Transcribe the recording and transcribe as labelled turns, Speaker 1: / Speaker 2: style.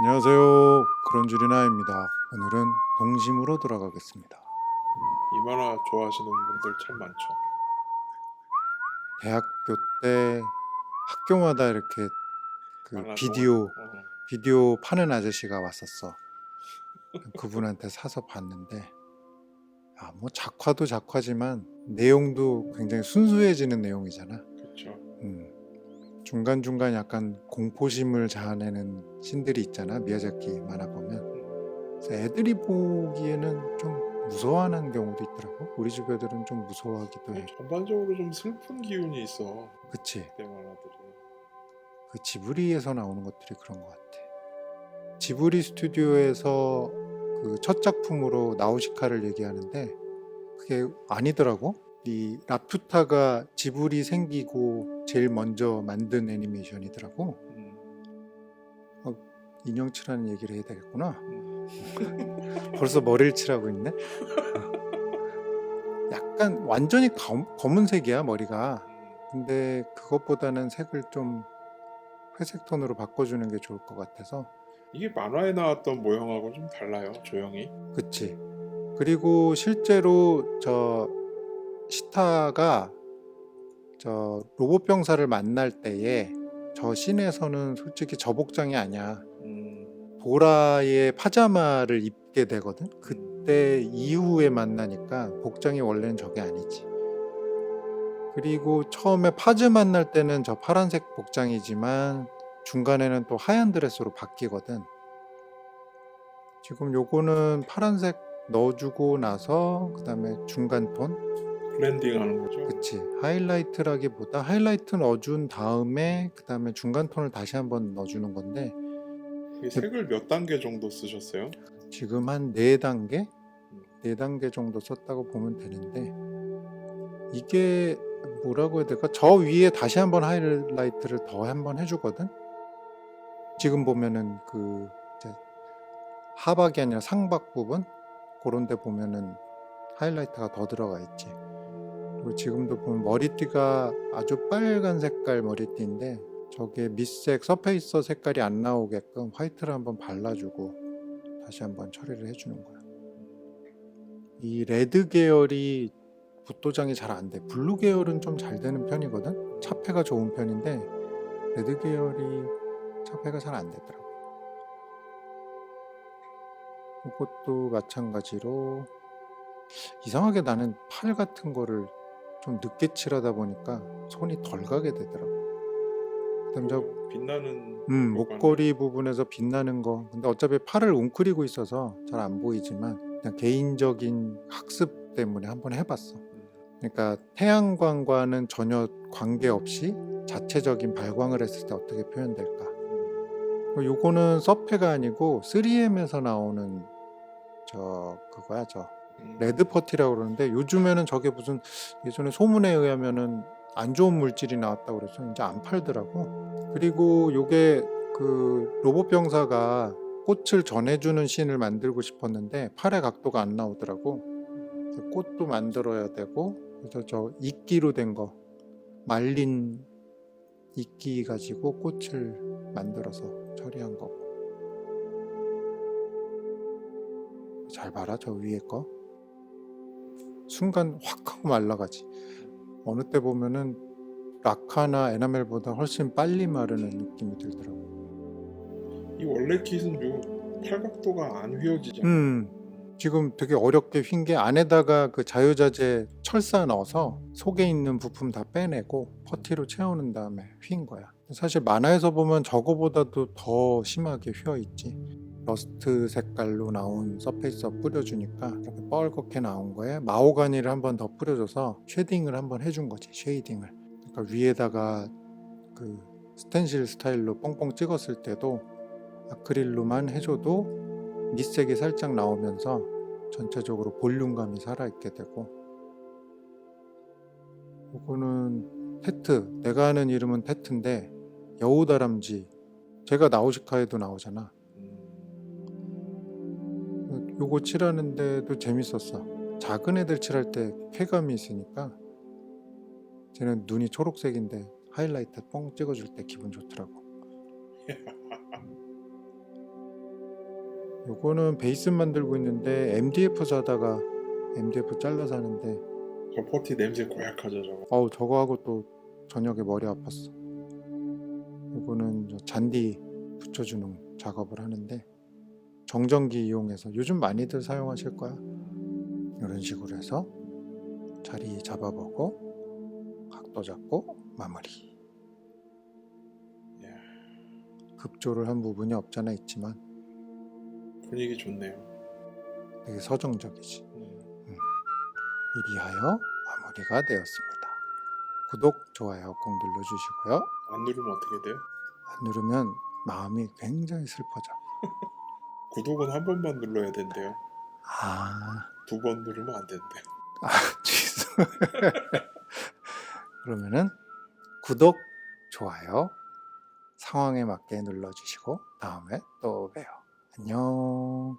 Speaker 1: 안녕하세요. 그런 줄이나입니다. 오늘은 동심으로 돌아가겠습니다.
Speaker 2: 이 만화 좋아하시는 분들 참 많죠.
Speaker 1: 대학교 때 학교마다 이렇게 그
Speaker 2: 만화
Speaker 1: 비디오
Speaker 2: 어,
Speaker 1: 비디오 파는 아저씨가 왔었어. 그분한테 사서 봤는데 아, 뭐 작화도 작화지만 내용도 굉장히 순수해지는 내용이잖아.
Speaker 2: 그렇죠.
Speaker 1: 음. 중간중간 약간 공포심을 자아내는 신들이 있잖아. 미야자키 만화 보면. 애들이 보기에는 좀 무서워하는 경우도 있더라고. 우리 집 애들은 좀 무서워하기도 해.
Speaker 2: 전반적으로 좀 슬픈 기운이 있어.
Speaker 1: 그치?
Speaker 2: 그
Speaker 1: 지브리에서 나오는 것들이 그런 것 같아. 지브리 스튜디오에서 그 첫 작품으로 나우시카를 얘기하는데 그게 아니더라고. 이 라퓨타가 지브리 생기고 제일 먼저 만든 애니메이션이더라고.
Speaker 2: 음,
Speaker 1: 인형 칠하는 얘기를 해야 되겠구나.
Speaker 2: 음.
Speaker 1: 벌써 머리를 칠하고 있네. 약간 완전히 검, 검은색이야 머리가. 근데 그것보다는 색을 좀 회색 톤으로 바꿔주는 게 좋을 것 같아서.
Speaker 2: 이게 만화에 나왔던 모형하고 좀 달라요. 조형이.
Speaker 1: 그치. 그리고 실제로 저 시타가 저 로봇 병사를 만날 때에 저 씬에서는 솔직히 저 복장이 아니야.
Speaker 2: 음,
Speaker 1: 보라의 파자마를 입게 되거든. 그때 이후에 만나니까 복장이 원래는 저게 아니지. 그리고 처음에 파즈 만날 때는 저 파란색 복장이지만 중간에는 또 하얀 드레스로 바뀌거든. 지금 요거는 파란색 넣어주고 나서 그 다음에 중간 톤,
Speaker 2: 블렌딩하는 거죠.
Speaker 1: 그치 하이라이트라기보다 하이라이트 넣어준 다음에 그 다음에 중간 톤을 다시 한번 넣어주는 건데
Speaker 2: 색을 몇 단계 정도 쓰셨어요?
Speaker 1: 지금 한 네 단계, 네 단계 정도 썼다고 보면 되는데 이게 뭐라고 해야 될까? 저 위에 다시 한번 하이라이트를 더 한번 해주거든. 지금 보면은 그 하박이 아니라 상박 부분 그런데 보면은 하이라이트가 더 들어가 있지. 그리고 지금도 보면 머리띠가 아주 빨간 색깔 머리띠인데 저게 밑색 서페이서 색깔이 안 나오게끔 화이트를 한번 발라주고 다시 한번 처리를 해주는 거야. 이 레드 계열이 붓도장이 잘 안 돼. 블루 계열은 좀 잘 되는 편이거든. 차폐가 좋은 편인데 레드 계열이 차폐가 잘 안 되더라고. 이것도 마찬가지로 이상하게 나는 팔 같은 거를 좀 늦게 칠하다 보니까 손이 덜 가게 되더라고. 그다음 저
Speaker 2: 빛나는
Speaker 1: 음, 목걸이 부분에서 빛나는 거. 근데 어차피 팔을 웅크리고 있어서 잘 안 보이지만 그냥 개인적인 학습 때문에 한번 해봤어. 그러니까 태양광과는 전혀 관계없이 자체적인 발광을 했을 때 어떻게 표현될까. 어, 요거는 서페가 아니고 3M에서 나오는 저 그거야 저
Speaker 2: 음,
Speaker 1: 레드 퍼티라고 그러는데 요즘에는 저게 무슨 예전에 소문에 의하면은 안 좋은 물질이 나왔다고 그래서 이제 안 팔더라고. 그리고 요게 그 로봇 병사가 꽃을 전해주는 씬을 만들고 싶었는데 팔의 각도가 안 나오더라고. 꽃도 만들어야 되고 그래서 저 이끼로 된 거 말린 이끼 가지고 꽃을 만들어서 처리한 거고. 잘 봐라 저 위에 거. 순간 확 하고 말라가지. 어느 때 보면은 라카나 에나멜보다 훨씬 빨리 마르는 느낌이 들더라고.
Speaker 2: 이 원래 킷은 요 팔각도가 안 휘어지잖아.
Speaker 1: 음, 지금 되게 어렵게 휜 게 안에다가 그 자유자재 철사 넣어서 속에 있는 부품 다 빼내고 퍼티로 채우는 다음에 휜 거야. 사실 만화에서 보면 저거보다도 더 심하게 휘어 있지. 러스트 색깔로 나온 서페이서 뿌려주니까 이렇게 뻘겋게 나온 거에 마호가니를 한 번 더 뿌려줘서 쉐딩을 한 번 해준 거지 쉐이딩을. 그러니까 위에다가 그 스텐실 스타일로 뻥뻥 찍었을 때도 아크릴로만 해줘도 밑색이 살짝 나오면서 전체적으로 볼륨감이 살아있게 되고. 이거는 테트 내가 아는 이름은 테트인데 여우다람쥐. 제가 나우시카에도 나오잖아.
Speaker 2: 음,
Speaker 1: 요거 칠하는데도 재밌었어. 작은 애들 칠할 때 쾌감이 있으니까 쟤는 눈이 초록색인데 하이라이트 뻥 찍어줄 때 기분 좋더라고. 요거는 베이스 만들고 있는데 MDF 사다가 MDF 잘라서 하는데
Speaker 2: 저 포티 냄새 고약하죠 저거.
Speaker 1: 어우 저거 하고 또 저녁에 머리 아팠어. 요거는 저 잔디 붙여주는 작업을 하는데 정전기 이용해서 요즘 많이들 사용하실 거야. 이런 식으로 해서 자리 잡아보고 각도 잡고 마무리.
Speaker 2: 예,
Speaker 1: 급조를 한 부분이 없잖아 있지만
Speaker 2: 분위기 좋네요.
Speaker 1: 되게 서정적이지.
Speaker 2: 음,
Speaker 1: 이리하여 마무리가 되었습니다. 구독, 좋아요 꼭 눌러주시고요.
Speaker 2: 안 누르면 어떻게 돼요?
Speaker 1: 안 누르면 마음이 굉장히 슬퍼져.
Speaker 2: 구독은 한 번만 눌러야 된대요.
Speaker 1: 아,
Speaker 2: 두 번 누르면 안 된대요.
Speaker 1: 아, 취소. 그러면은 구독, 좋아요 상황에 맞게 눌러주시고 다음에 또 봬요. 안녕.